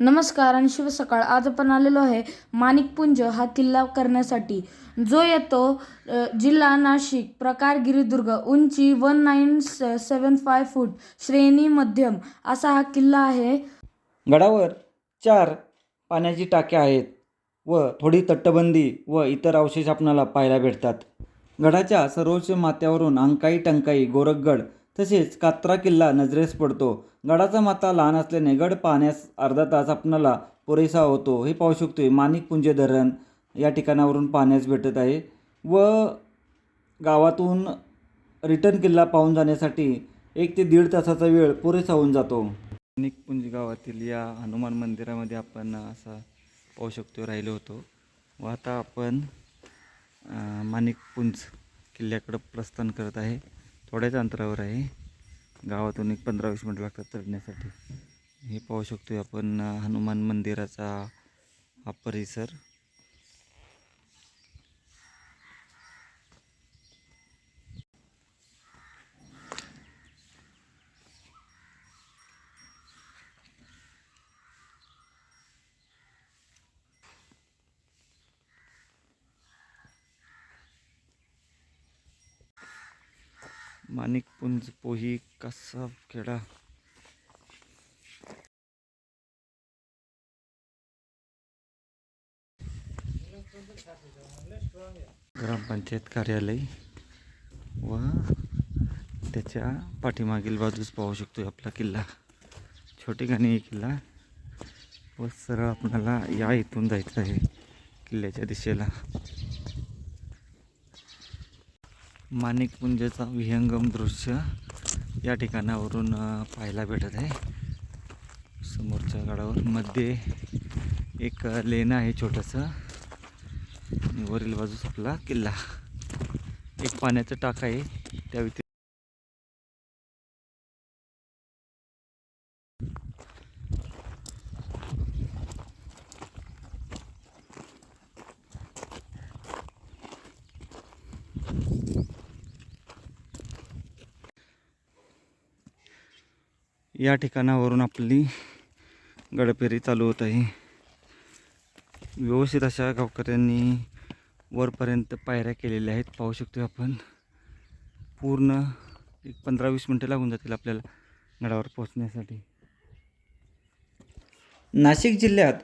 नमस्कार आणि शुभ सकाळ. आज आपण आलेलो आहे माणिकपुंज हा किल्ला करण्यासाठी. जो येतो जिल्हा नाशिक प्रकार गिरिदुर्ग उंची one nine seven five foot श्रेणी मध्यम असा हा किल्ला आहे. गडावर चार पाण्याची टाक्या आहेत व थोडी तटबंदी व इतर अवशेष आपणाला पाहायला भेटतात. गडाच्या सर्वोच्च माथ्यावरून अंकाई टंकाई गोरखगड तसेच कात्रा किल्ला नजरेस पडतो. गडाचा माथा लहान असल्याने गड पाहण्यास अर्धा तास आपणाला पुरेसा होतो. हे पाहू शकतोय माणिकपुंज धरण या ठिकाणावरून पाहण्यास भेटत आहे व गावातून रिटर्न किल्ला पाहून जाण्यासाठी एक ते दीड तासाचा वेळ पुरेसा होऊन जातो. माणिकपुंज गावातील या हनुमान मंदिरामध्ये आपण असा पाहू शकतो राहिलो होतो. व आता आपण माणिकपुंज किल्ल्याकडं प्रस्थान करत आहे. थोड्याच अंतरावर आहे. गावातून एक पंधरा वीस मिनटं लागतात चढण्यासाठी. हे पाहू शकतो आपण हनुमान मंदिराचा हा परिसर. माणिकपुंज पोही कसा खेडा ग्रामपंचायत कार्यालय व त्याच्या पाठीमागील बाजूस पाहू शकतो आपला किल्ला. छोटे गाणी किल्ला. व सरळ आपल्याला या इथून जायचं आहे किल्ल्याच्या दिशेला. माणिकपुंजेचा विहंगम दृश्य या ठिकाणावरून पाहायला भेटत आहे. समोरच्या गाडावर मध्ये एक लेणं आहे छोटंसं. आणि वरील बाजूस आपला किल्ला. एक पाण्याचं टाक आहे. त्या व्यतिरिक्त या ठिकाणावरून आपली गडपेरी चालू होत आहे. व्यवस्थित अशा गावकऱ्यांनी वरपर्यंत पायऱ्या केलेल्या आहेत. पाहू शकतो आपण. पूर्ण एक पंधरा वीस मिनटं लागून जातील आपल्याला गडावर पोहोचण्यासाठी. नाशिक जिल्ह्यात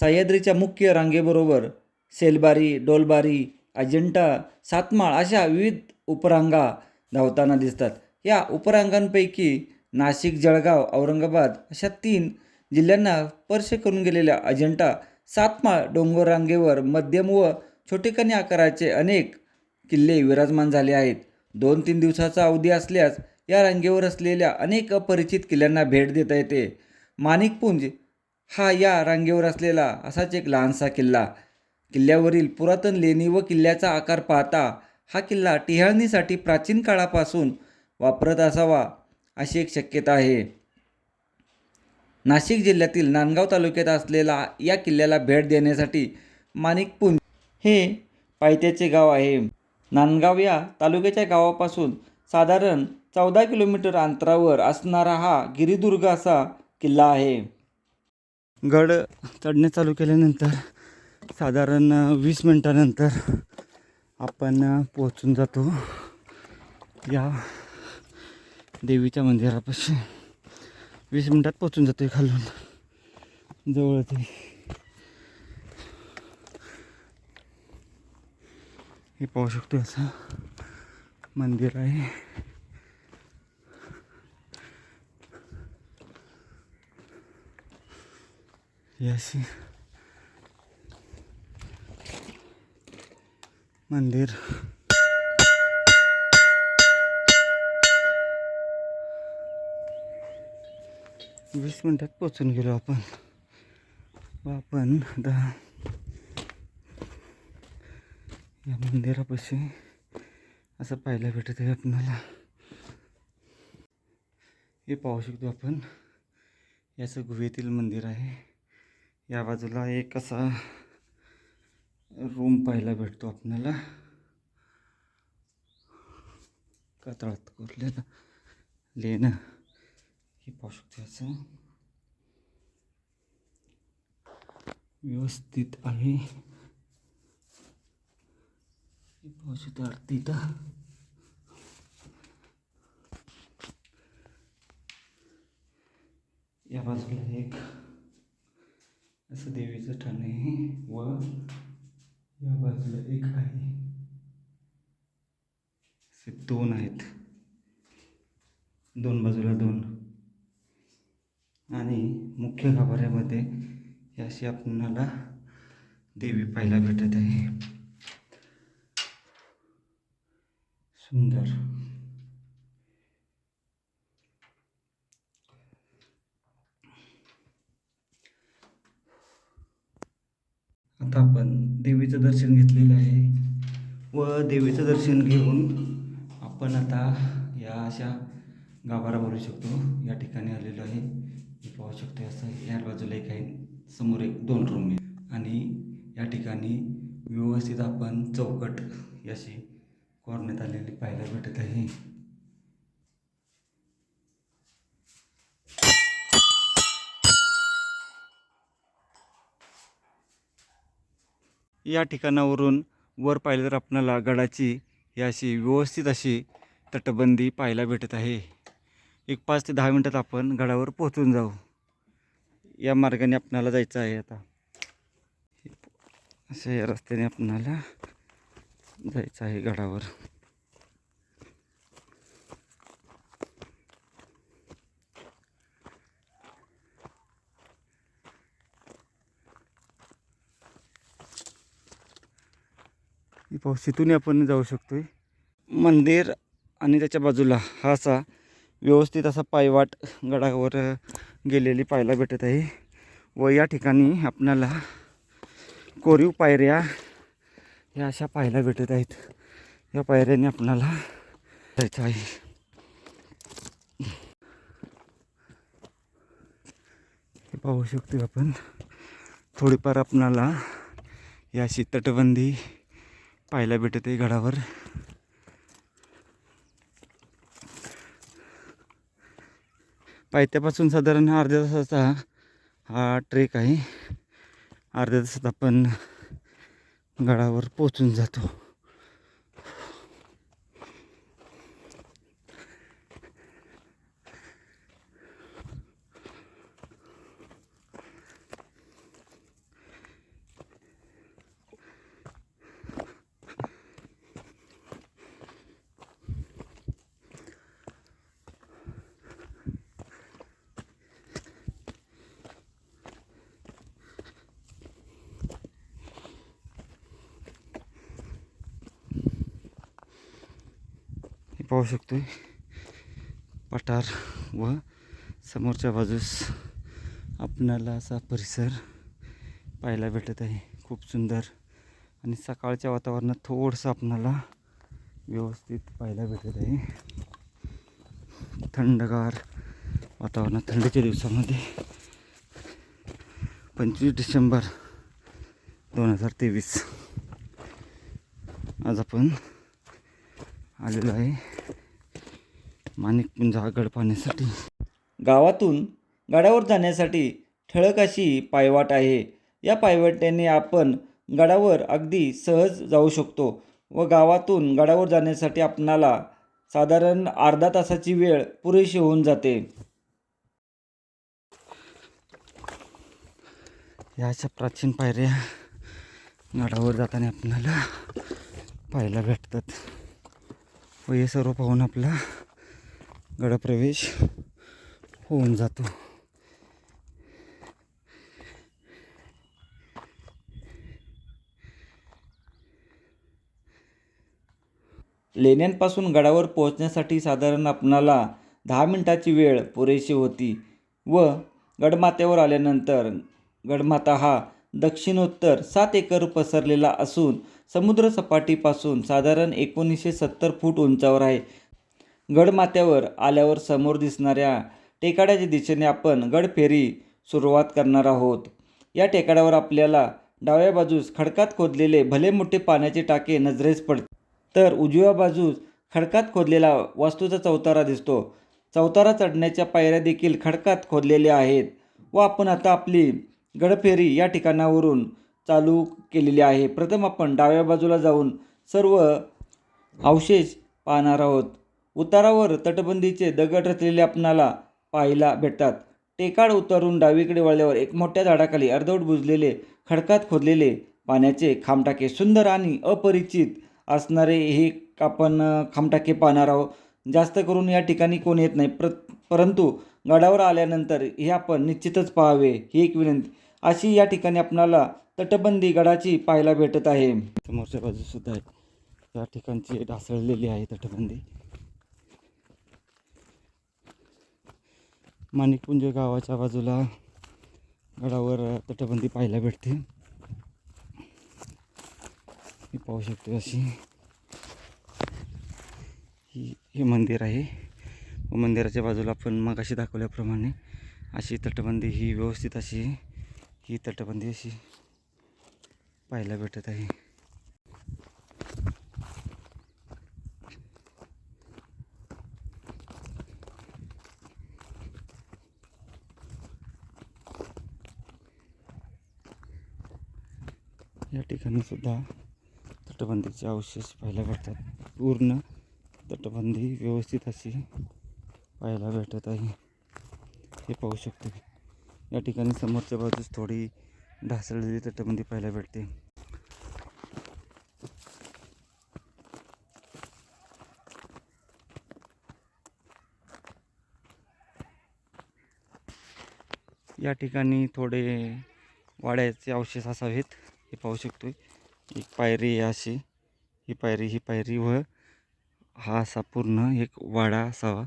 सह्याद्रीच्या मुख्य रांगेबरोबर सेलबारी डोलबारी अजिंठा सातमाळ अशा विविध उपरांगा धावताना दिसतात. या उपरांगांपैकी नाशिक जळगाव औरंगाबाद अशा तीन जिल्ह्यांना स्पर्श करून गेलेल्या अजिंठा सातमाळ डोंगर रांगेवर मध्यम व छोटेखानी आकाराचे अनेक किल्ले विराजमान झाले आहेत. दोन तीन दिवसाचा अवधी असल्यास या रांगेवर असलेल्या अनेक अपरिचित किल्ल्यांना भेट देता येते. माणिकपुंज हा या रांगेवर असलेला असाच एक लहानसा किल्ला. किल्ल्यावरील पुरातन लेणी व किल्ल्याचा आकार पाहता हा किल्ला टिहाळणीसाठी प्राचीन काळापासून वापरत असावा. अशी एक शक्यता आहे. नाशिक जिल्ह्यातील नांदगाव तालुक्यात असलेला या किल्ल्याला भेट देण्यासाठी माणिकपुंज हे पायथ्याचे गाव आहे. नांदगाव या तालुक्याच्या गावापासून साधारण चौदा किलोमीटर अंतरावर असणारा हा गिरिदुर्ग असा किल्ला आहे. गड चढणे चालू केल्यानंतर साधारण वीस मिनटानंतर आपण पोहोचून जातो. या देवीच्या मंदिरापाशी. वीस मिनटात पोहोचून जातो खालून. जवळ ते. हे पाहू शकतो असं. मंदिर आहे. याशी मंदिर. वीस मिनटात पोचून गेलो आपण. आपण आता या मंदिरापाशी असं पाहायला भेटत आहे आपणाला हे पाहू शकतो आपण. याचं गुहेतील मंदिर आहे. या बाजूला एक असा रूम पाहायला भेटतो आपल्याला. कातळात कोरलेलं लेणं. हे पाहू शकतो याचं. व्यवस्थित आहे. पाऊस आरती इथं. या बाजूला एक असं देवीचं ठाण आहे व या बाजूला एक आहे. असे दोन आहेत. दोन बाजूला दोन. आणि मुख्य गाभाऱ्यामध्ये अशी आपणाला देवी पाहायला भेटत आहे. सुंदर. आता आपण देवीचं दर्शन घेतलेलं आहे. व देवीचं दर्शन घेऊन आपण आता या अशा गाभारा भरू शकतो. या ठिकाणी आलेलो आहे. पाहू शकतो असं या बाजूला एक आहे. समोर एक दोन रूम आहे आणि या ठिकाणी व्यवस्थित आपण चौकट अशी कोरण्यात आलेली पाहायला भेटत आहे. या ठिकाणावरून वर पाहिलं तर आपणाला गडाची ही अशी व्यवस्थित अशी तटबंदी पाहायला भेटत आहे. एक पाच ते दहा मिनटात आपण गडावर पोहोचून जाऊ. या मार्गाने आपणाला जायचं आहे आता. अशा या रस्त्याने आपणाला जायचं आहे गडावर. ही पाऊस इथूनही आपण जाऊ शकतो मंदिर आणि त्याच्या बाजूला हा असा व्यवस्थित असा पायवाट गडावर गेलेली पाहायला भेटत आहे. व या ठिकाणी आपणाला कोरीव पायऱ्या ह्या अशा पाहायला भेटत आहेत. या पायऱ्याने आपणाला जायचं आहे. हे पाहू शकतो आपण. थोडीफार आपणाला या अशी तटबंदी पाहायला भेटत आहे गडावर. पायथ्यापासून साधारण अर्ध्या तासाचा हा ट्रेक आहे. अर्ध्या तासात आपण गडावर पोचून जातो हे पाहू शकतो पठार व समोरच्या बाजूस आपणाला असा परिसर पाहायला भेटत आहे. खूप सुंदर आणि सकाळच्या वातावरणात थोडंसं आपणाला व्यवस्थित पाहायला भेटत आहे. थंडगार वातावरणात थंडीच्या दिवसामध्ये. पंचवीस डिसेंबर दोन हजार तेवीस. आज आपण आलेलो आहे माणिकपुंज हा गड पाहण्यासाठी गावातून गडावर जाण्यासाठी ठळक अशी पायवाट आहे. या पायवाटेने आपण गडावर अगदी सहज जाऊ शकतो व गावातून गडावर जाण्यासाठी आपणाला साधारण अर्धा तासाची वेळ पुरेशी होऊन जाते. या अशा प्राचीन पायऱ्या गडावर जाताना आपल्याला पाहायला भेटतात. व हे सर्व पाहून आपला गडप्रवेश होऊन जातो. लेण्यांपासून गडावर पोहोचण्यासाठी साधारण आपणाला दहा मिनिटाची वेळ पुरेशी होती व गडमाथ्यावर आल्यानंतर गडमाथा हा दक्षिणोत्तर सात एकर पसरलेला असून समुद्रसपाटीपासून साधारण एकोणीसशे सत्तर फूट उंचावर आहे. गडमाथ्यावर आल्यावर समोर दिसणाऱ्या टेकाड्याच्या दिशेने आपण गडफेरी सुरुवात करणार आहोत. या टेकाड्यावर आपल्याला डाव्या बाजूस खडकात खोदलेले भले मोठे पाण्याचे टाके नजरेस पडते तर उजव्या बाजूस खडकात खोदलेला वास्तूचा चौतारा दिसतो. चौतारा चढण्याच्या पायऱ्या देखील खडकात खोदलेल्या आहेत व आपण आता आपली गडफेरी या ठिकाणावरून चालू केलेली आहे. प्रथम आपण डाव्या बाजूला जाऊन सर्व अवशेष पाहणार आहोत. उतारावर तटबंदीचे दगड रचलेले आपणाला पाहायला भेटतात. टेकाड उतरून डावीकडे वळल्यावर एक मोठ्या झाडाखाली अर्धवट बुजलेले खडकात खोदलेले पाण्याचे खामटाके सुंदर आणि अपरिचित असणारे हे आपण खामटाके पाहणार आहोत. जास्त करून या ठिकाणी कोण येत नाही. प्र परंतु गडावर आल्यानंतर हे आपण निश्चितच पाहावे ही एक विनंती. अशी या ठिकाणी आपणाला तटबंदी गडाची पाहायला भेटत आहे. समोरच्या बाजूसुद्धा आहे या ठिकाणची ढासळलेली आहे तटबंदी. माणिकपुंज गावाच्या बाजूला गडावर तटबंदी पाहायला भेटते. मी पाहू शकतो अशी. ही हे मंदिर आहे. व मंदिराच्या बाजूला आपण मग अशी दाखवल्याप्रमाणे अशी तटबंदी ही व्यवस्थित अशी ही तटबंदी अशी पाहायला भेटत आहे. ठिकाणीसुद्धा सुद्धा तटबंदीचे अवशेष पाहायला भेटतात. पूर्ण तटबंदी व्यवस्थित अशी पाहायला भेटत आहे. हे पाहू शकतो. या ठिकाणी समोरच्या बाजूस थोडी ढासळलेली तटबंदी पाहायला भेटते. या ठिकाणी थोडे वाड्याचे अवशेष असावेत. हे पाहू शकतो एक पायरी अशी. ही पायरी ही पायरी व हा असा पूर्ण एक वाडा असावा.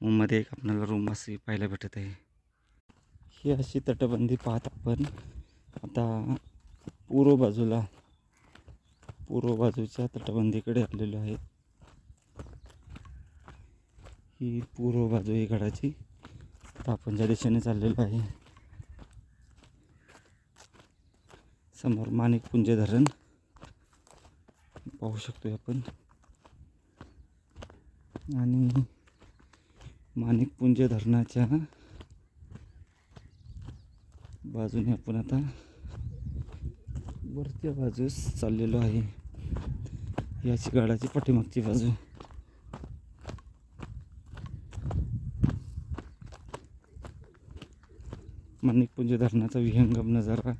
व मध्ये एक आपल्याला रूम अशी पाहायला भेटत आहे. ही अशी तटबंदी पाहत आपण. आता पूर्व बाजूला पूर्व बाजूच्या तटबंदीकडे आलेलो आहे. ही पूर्व बाजू आहे गडाची. आता आपण ज्या दिशेने चाललेलो आहे समोर माणिकपुंज धरण पाहू शकतोय आपण. आणि माणिकपुंज धरणाच्या बाजूने आपण आता वरच्या बाजूस चाललेलो आहे. याची गाडाची पाठीमागची बाजू. माणिकपुंज धरणाचा विहंगम नजारा.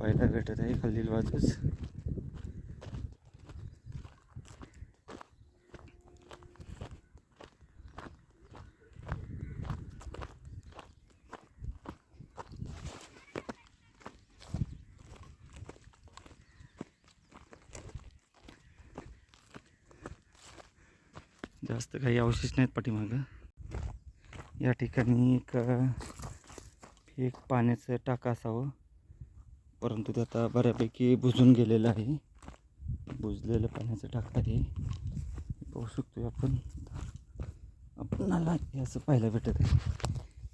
पाहायला भेटत आहे खालील बाजूच जास्त काही अवशेष नाहीत पाठीमागं. या ठिकाणी एक एक पाण्याचं टाका असावं. परंतु ते आता बऱ्यापैकी बुजून गेलेलं आहे. बुजलेलं पाण्याचं टाका आहे. पाहू शकतो आपण. आपणाला हे असं पाहायला भेटत आहे.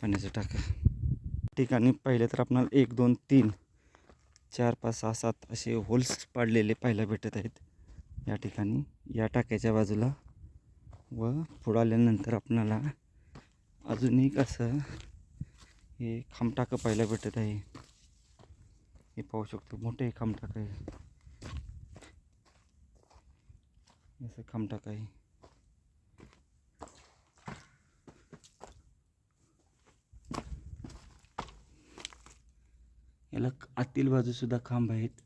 पाण्याचं टाका. ठिकाणी पाहिलं तर आपणाला एक दोन तीन चार पाच सहा सात असे होल्स पाडलेले पाहायला भेटत आहेत. या ठिकाणी या टाक्याच्या बाजूला व पुढं आल्यानंतर आपणाला अजून एक असं हे खांबटाकं पाहायला भेटत आहे. हे पाहू शकतो मोठे खामटाक आहे. असं खामटाक आहे. याला आतील बाजूसुद्धा खांब आहेत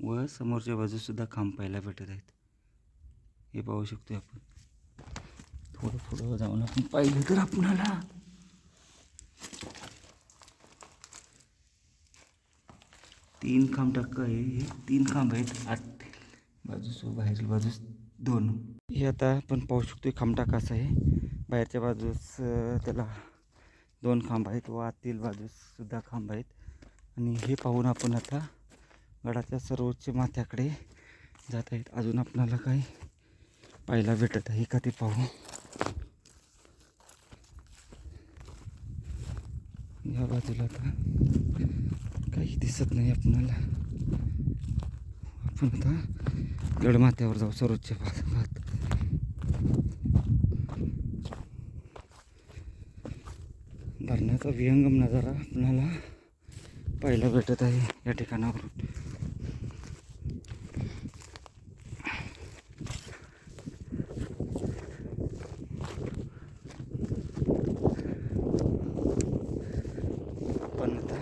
व समोरच्या बाजूसुद्धा खांब पाहायला भेटत आहेत. हे पाहू शकतो आपण. थोडं थोडं जाऊन आपण पाहिलं तर आपणाला तीन खांब टक्क आहे हे तीन खांब आहेत आत बाजूस व बाहेरील बाजूस दोन. हे आता आपण पाहू शकतो खांबटा असं आहे. बाहेरच्या बाजूस त्याला दोन खांब आहेत व आतील बाजूससुद्धा खांब आहेत. आणि हे पाहून आपण आता गडाच्या सर्वोच्च माथ्याकडे जात आहेत. अजून आपणाला काही पाहायला भेटत आहे का ते पाहू. या बाजूला आता काही दिसत नाही आपणाला. आपण आता गडमाथ्यावर जाऊ सर्वोच्च भागात धरणाचा विहंगम नजारा आपणाला पाहायला भेटत आहे या ठिकाणावरून पण आता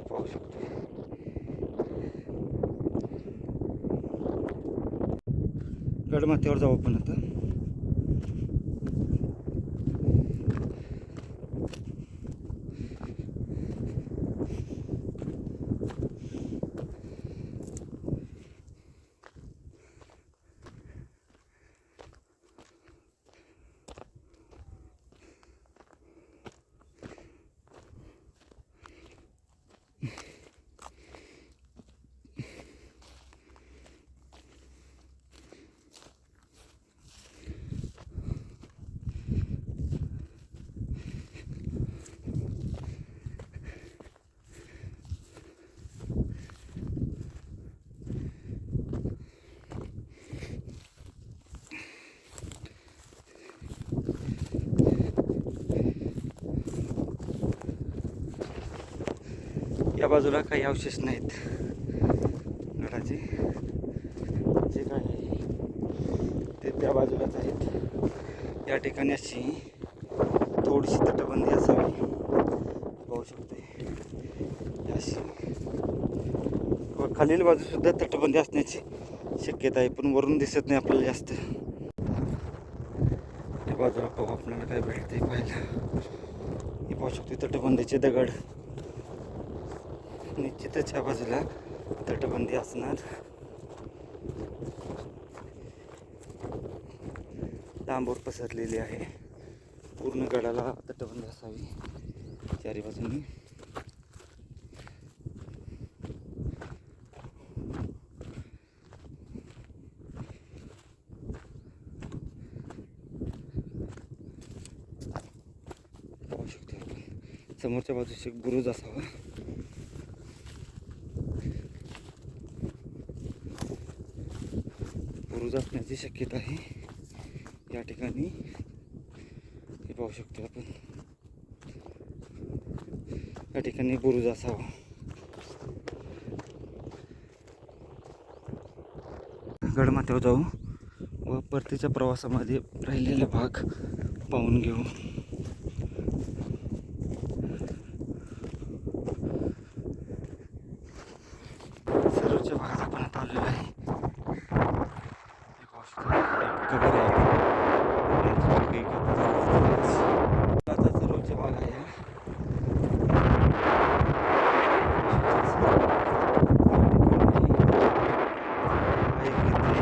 पाहू शकतो गडमाथ्यावर जाऊ आपण आता या बाजूला काही अवशेष नाहीत. गडाचे जे काय आहे ते त्या बाजूलाच आहेत. या ठिकाणी अशी थोडीशी तटबंदी असावी. पाहू शकते. अशी. व खालील बाजूसुद्धा तटबंदी असण्याची शक्यता आहे पण वरून दिसत नाही आपल्याला जास्त. त्या बाजूला पाहू आपल्याला काय भेटते पाहायला. हे पाहू शकतो तटबंदीचे दगड. निश्चितच या बाजूला तटबंदी असणार. लांबवर पसरलेली आहे. पूर्ण गडाला तटबंदी असावी. चारी बाजूनी. पाहू शकतो समोरच्या बाजूचे एक असावा बुरुज असण्याची शक्यता आहे. या ठिकाणी हे पाहू शकतो आपण. या ठिकाणी बुरुज असावा. गडमाथ्यावर जाऊ व परतीच्या प्रवासामध्ये राहिलेले भाग पाहून घेऊ सर्वच्या भागात आपण आता आलेलो आहे हे पाहू शकता. एक कबर आहे. आणि एक आता सर्वोच्च भाग आहे हा. हा एक इथे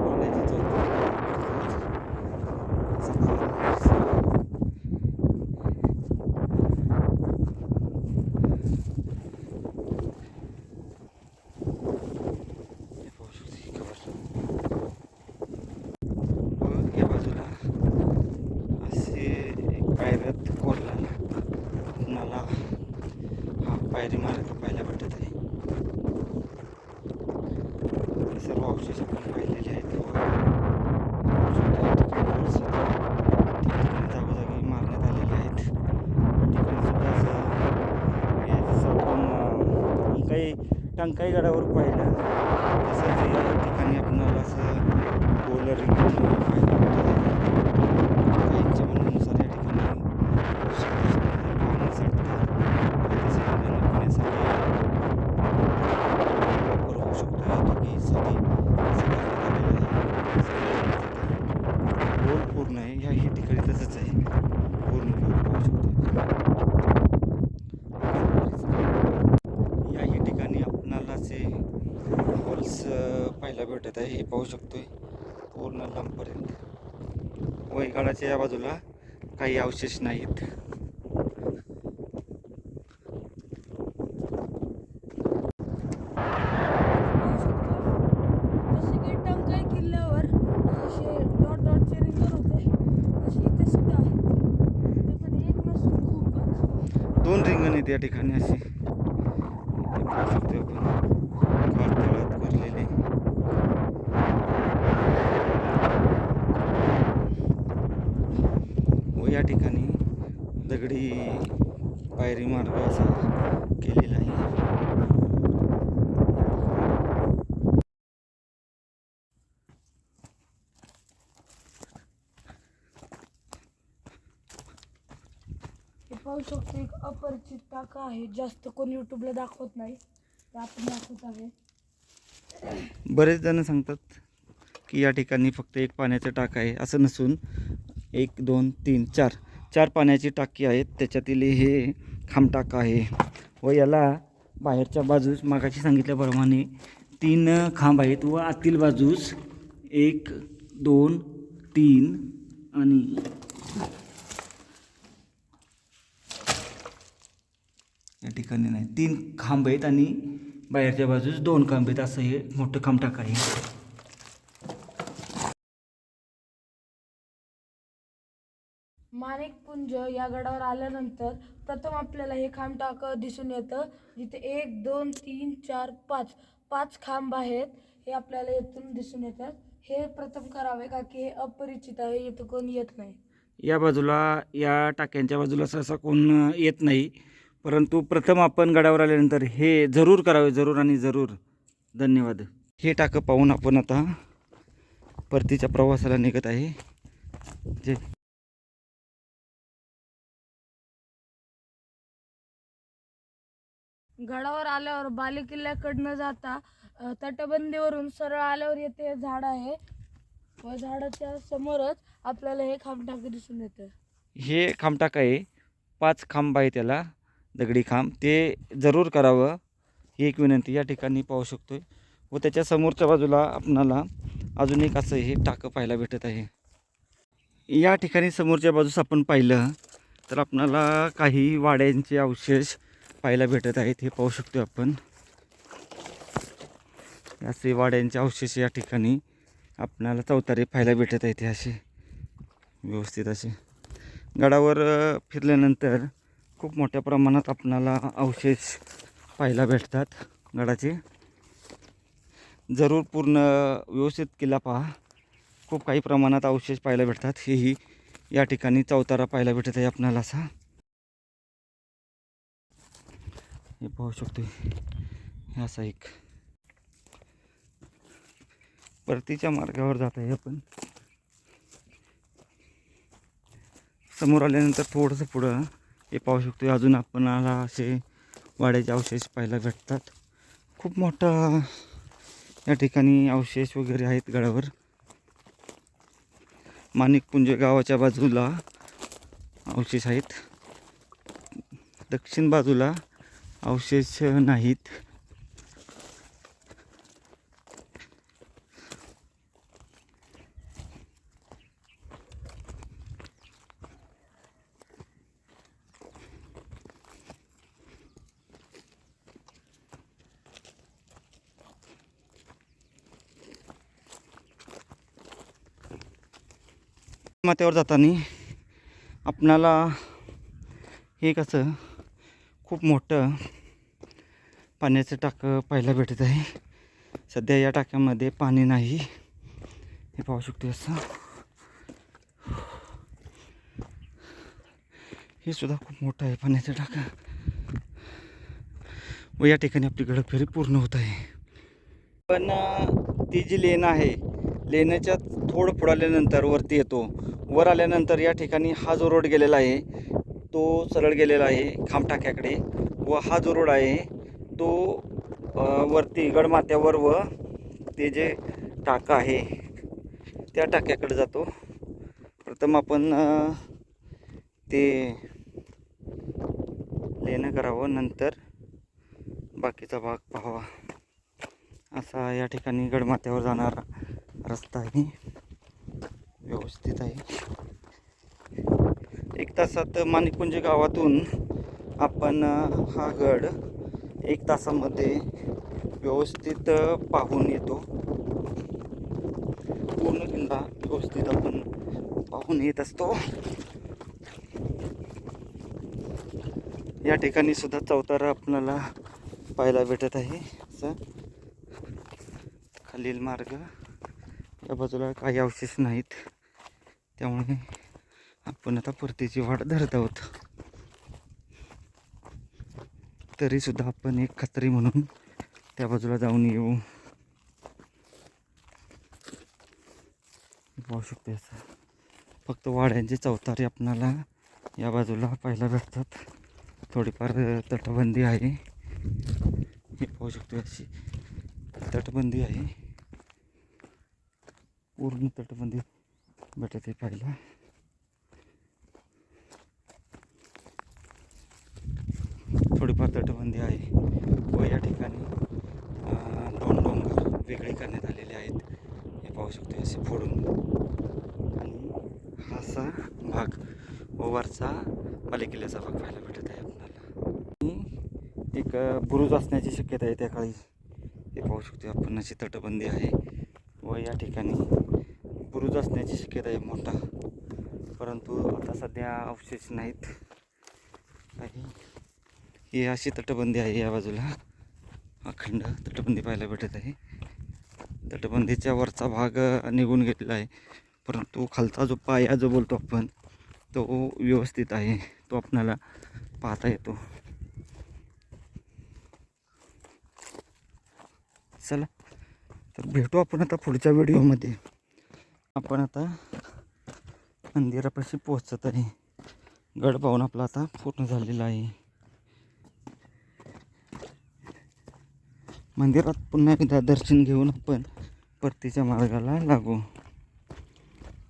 घोड्याची चौकट आहे. हे पाहू शकता ही कबर. व या बाजूला असे एक पायऱ्यात कोरलेला आपणाला हा पायरी मार्ग पाहायला भेटत आहे हे सर्व अवशेष आपण पाहिलेले आहेत व पाहू शकता या ठिकाणी सुद्धा ठिकठिकाणी जागोजागी मारण्यात आलेले आहेत या ठिकाणी सुद्धा असं हे जसं आपण अं, काही टंकाई गडावर पाहिलं तसंच या ठिकाणी आपणाला असं गोल रिंग पाहायला भेटत आहे काहींच्या म्हणण्यानुसार या ठिकाणी पाहण्यासाठी संयोजन करण्यासाठी वापर होऊ शकतो या ठिकाणी असं करण्यात आलेलं आहे गोल पूर्ण आहे या ही ठिकाणी तसंच आहे पूर्ण गोल पाहू शकतो या ठिकाणी आपणाला असे पाहायला भेटत आहे हे पाहू शकतोय. पूर्ण लांबपर्यंत वैगडाच्या या बाजूला काही अवशेष नाहीत. दोन रिंगण आहेत या ठिकाणी अशी हे पाहू शकतो आपण कार तळात कोरलेले व या ठिकाणी दगडी पायरी मार्ग असा केलेला आहे हे पाहू शकतो एक अपरिचित टाका आहे. जास्त कोण युट्यूबला दाखवत नाही. ते आपण दाखवत आहे. बरेच जण सांगतात की या ठिकाणी फक्त एक पाण्याचं टाक आहे असं नसून एक दोन तीन चार चार पाण्याची टाकी आहेत. त्याच्यातील हे खांबटाका आहे व याला बाहेरच्या बाजूस मागाशी सांगितल्याप्रमाणे तीन खांब आहेत व आतील बाजूस एक दोन तीन आणि या ठिकाणी नाही. तीन खांब आहेत आणि बाहेरच्या बाजूस दोन खांब आहेत. असं हे मोठं खांबटाक आहे माणिकपुंज या गडावर आल्यानंतर प्रथम आपल्याला हे खांब टाक दिसून येतं. जिथे एक दोन तीन चार पाच पाच खांब आहेत. हे आपल्याला येथून दिसून येतात. हे प्रथम करावे का की हे अपरिचित आहे इथं कोणी येत नाही? या बाजूला या टाक्यांच्या बाजूला सहसा कोण येत नाही. परंतु प्रथम आपण गडावर आल्यानंतर हे जरूर करावे जरूर आणि जरूर. धन्यवाद. हे टाकं पाहून आपण आता परतीच्या प्रवासाला निघत आहे. जे गडावर आल्यावर बालेकिल्ल्याकडनं जाता अ, तटबंदीवरून सरळ आल्यावर येते झाड आहे. व झाडाच्या समोरच आपल्याला हे खांब टाक दिसून येतं. हे खांबटाक आहे. पाच खांब आहे त्याला दगडी खांब ते जरूर करावं. ही एक विनंती या ठिकाणी पाहू शकतोय. व त्याच्या समोरच्या बाजूला आपणाला अजून एक असं हे टाकं पाहायला भेटत आहे. या ठिकाणी समोरच्या बाजूस आपण पाहिलं तर आपणाला काही वाड्यांचे अवशेष पाहायला भेटत आहेत. हे पाहू शकतो आपण. असे वाड्यांचे अवशेष या ठिकाणी आपणाला चौतारे पाहायला भेटत आहेत हे असे. व्यवस्थित असे. गडावर फिरल्यानंतर खूप मोठ्या प्रमाणात आपणाला अवशेष पाहायला भेटतात गडाचे. जरूर पूर्ण व्यवस्थित किल्ला पहा. खूप काही प्रमाणात अवशेष पाहायला भेटतात. हेही या ठिकाणी चौतारा पाहायला भेटत आहे आपणाला असा. हे पाहू शकतो. हे असा एक परतीच्या मार्गावर जात आहे आपण. समोर आल्यानंतर थोडंसं पुढं हे पाहू शकतो अजून आपणाला असे वाड्याचे अवशेष पाहायला भेटतात. खूप मोठा या ठिकाणी अवशेष वगैरे आहेत गडावर. माणिकपुंज गावाच्या बाजूला अवशेष आहेत. दक्षिण बाजूला अवशेष नाहीत. माथ्यावर जाताना आपणाला हे कसं खूप मोठं पाण्याचं टाकं पाहायला भेटत आहे. सध्या या टाक्यामध्ये पाणी नाही. हे पाहू शकतो असं. हे सुद्धा खूप मोठं आहे पाण्याचं टाकं. व या ठिकाणी आपली गडफेरी पूर्ण होत आहे. पण ती जी लेन आहे लेण्याच्या थोडं पुढाल्यानंतर वरती येतो. वर आल्यानंतर या ठिकाणी हा जो रोड गेलेला आहे तो सरळ गेलेला आहे खामटाक्याकडे. व हा जो रोड आहे तो वरती गडमाथ्यावर व ते जे टाका आहे त्या टाक्याकडे जातो. प्रथम आपण ते लेणं करावं नंतर बाकीचा भाग पाहावा. असा या ठिकाणी गडमाथ्यावर जाणारा रस्ता आहे. व्यवस्थित आहे. एक तासात माणिकपुंज गावातून आपण हा गड एक तासामध्ये व्यवस्थित पाहून येतो. पूर्ण किल्ला व्यवस्थित आपण पाहून येत असतो. या ठिकाणी सुद्धा चौतारा आपल्याला पाहायला भेटत आहे. असं खालील मार्ग या बाजूला काही अवशेष नाहीत. त्यामुळे आपण आता परतीची वाट धरत आहोत. तरीसुद्धा आपण एक खत्री म्हणून त्या बाजूला जाऊन येऊ. पाहू शकतो याचा फक्त वाड्यांचे चौतारे आपणाला या बाजूला पाहायला भेटतात. थोडीफार तटबंदी आहे. हे पाहू शकतो अशी तटबंदी आहे. पूर्ण तटबंदी. भेटत आहे थोडीफार तटबंदी आहे. व या ठिकाणी दोन डोंगर वेगळे करण्यात आलेले आहेत. हे पाहू शकतो असे फोडून. आणि हा असा भाग व वरचा पालिकेल्याचा भाग पाहायला भेटत आहे आपल्याला. आणि एक बुरुज असण्याची शक्यता आहे त्या काळी. हे पाहू शकतो आपण अशी तटबंदी आहे. व या ठिकाणी बुरुज असण्याची शक्यता आहे मोठा. परंतु आता सध्या अवशेष नाहीत. काही ही अशी तटबंदी आहे या बाजूला. अखंड तटबंदी पाहायला भेटत आहे. तटबंदीच्या वरचा भाग निघून घेतलेला आहे. परंतु खालचा जो पाया जो बोलतो आपण तो व्यवस्थित आहे. तो आपणाला पाहता येतो. चला तर भेटू आपण आता पुढच्या व्हिडिओमध्ये. आपण आता मंदिरापाशी पोहोचत आहे. गड पाहून आपला आता पूर्ण झालेला आहे. मंदिरात पुन्हा एकदा दर्शन घेऊन आपण परतीच्या मार्गाला लागू.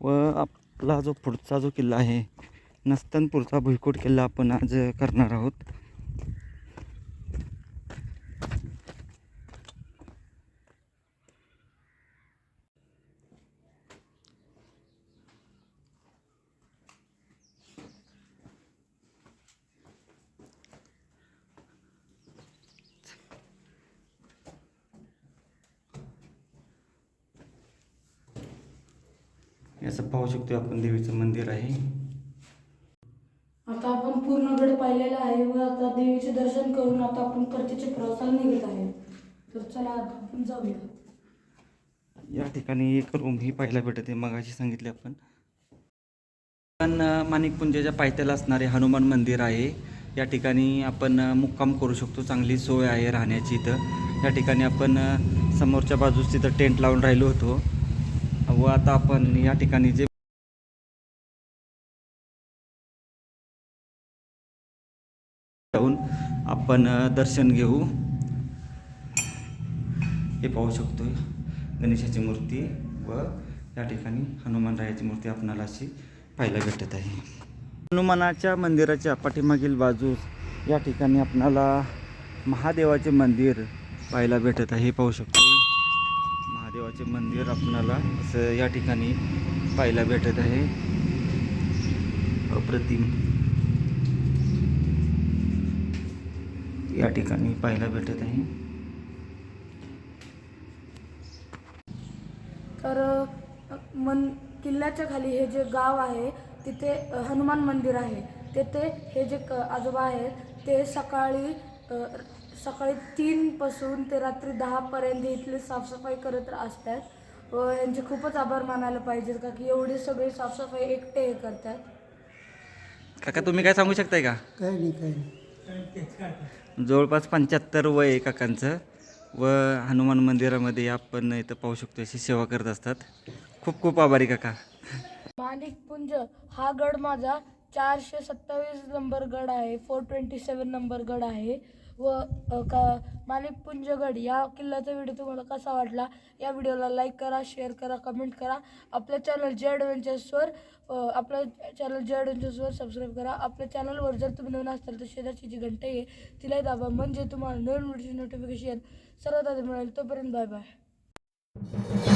व आपला जो पुढचा जो किल्ला आहे नस्तनपूरचा भुईकोट किल्ला आपण आज करणार आहोत याचं पाहू शकतो आपण देवीचं मंदिर आहे आता आपण पूर्ण आहे व आता देवीचे दर्शन करून आता आपण परतीचे प्रवासाला निघत आहे. तर चला आता आपण जाऊया. या ठिकाणी एक रूम ही पाहायला भेटत आहे मगाशी सांगितले आपण. पण माणिकपुंजाच्या पायथ्याला असणारे हनुमान मंदिर आहे या ठिकाणी आपण मुक्काम करू शकतो. चांगली सोय आहे राहण्याची इथं. या ठिकाणी आपण समोरच्या बाजूस तिथं टेंट लावून राहिलो होतो. व आता आपण या ठिकाणी जे आपण दर्शन घेऊ. हे पाहू शकतो गणेशाची मूर्ती व या ठिकाणी हनुमानरायाची मूर्ती आपणाला अशी पाहायला भेटत आहे. हनुमानाच्या मंदिराच्या पाठीमागील बाजूस या ठिकाणी आपणाला महादेवाचे मंदिर पाहायला भेटत आहे. हे पाहू शकतो महादेवाचे मंदिर आपणाला असं या ठिकाणी पाहायला भेटत आहे. अप्रतिम. या ठिकाणी पाहायला भेटत आहे. तर मन किल्ल्याच्या खाली हे जे गाव आहे तिथे हनुमान मंदिर आहे. तेथे हे जे क आजोबा आहेत ते सकाळी सकाळी तीनपासून ते रात्री दहापर्यंत इथली साफसफाई करत असतात. व यांचे खूपच आभार मानायला पाहिजेत का की एवढी सगळी साफसफाई एकटे हे करतात. काका तुम्ही काय सांगू शकताय का? काही नाही काही नाही. जवळपास पंच्याहत्तर वय आहे काकांचं. व हनुमान मंदिरामध्ये आपण इथं पाहू शकतो अशी सेवा करत असतात. खूप खूप आभारी काका. माणिकपुंज हा गड माझा चारशे सत्तावीस नंबर गड आहे फोर ट्वेंटी सेवन नंबर गड आहे. व का माणिकपुंज गड या किल्ल्याचा व्हिडिओ तुम्हाला कसा वाटला? या व्हिडिओला लाईक करा शेअर करा कमेंट करा. आपल्या चॅनल जे ॲडव्हेंचर्सवर आपलं चॅनल जे ॲडव्हेंचर्सवर सबस्क्राईब करा. आपल्या चॅनलवर जर तुम्ही नवीन असाल तर शेजारची जी घंटा आहे तिलाही दाबा. म्हणजे तुम्हाला नवीन व्हिडिओची नोटिफिकेशन सर्वात आधी मिळेल. तोपर्यंत बाय बाय